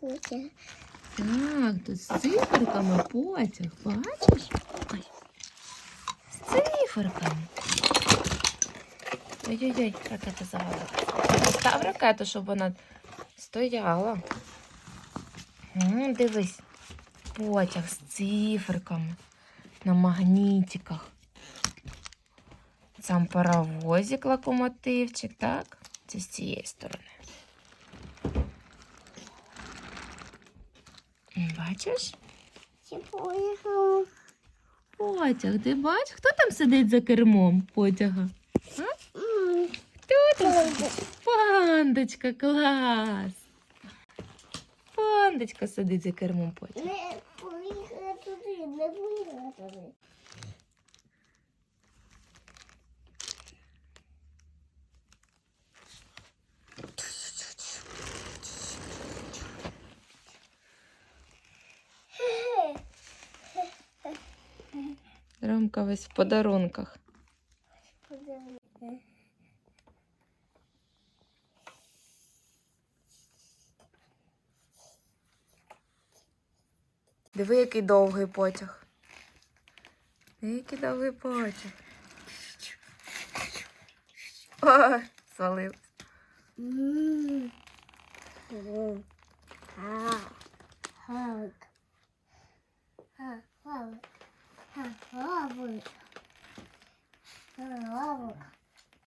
потяг. Так, тут з циферками потяг, бачиш? Ой. З циферками. Ой-ой-ой, ракета завалилась. Став ракету, щоб вона стояла. М, дивись, потяг з циферками на магнітиках. Сам паровозик, локомотивчик, так? Це з цієї сторони. Бачиш? Потяг, ти бачиш, хто там сидить за кермом потяга? Хто там? Пандочка, клас. Пандочка сидить за кермом потяга. Не поїхала туди, не поїхала туди. Ромка весь в подарунках. Диви, який довгий потяг. Диви, Який довгий потяг. О, свалив. 我也不看，嗯，我不看。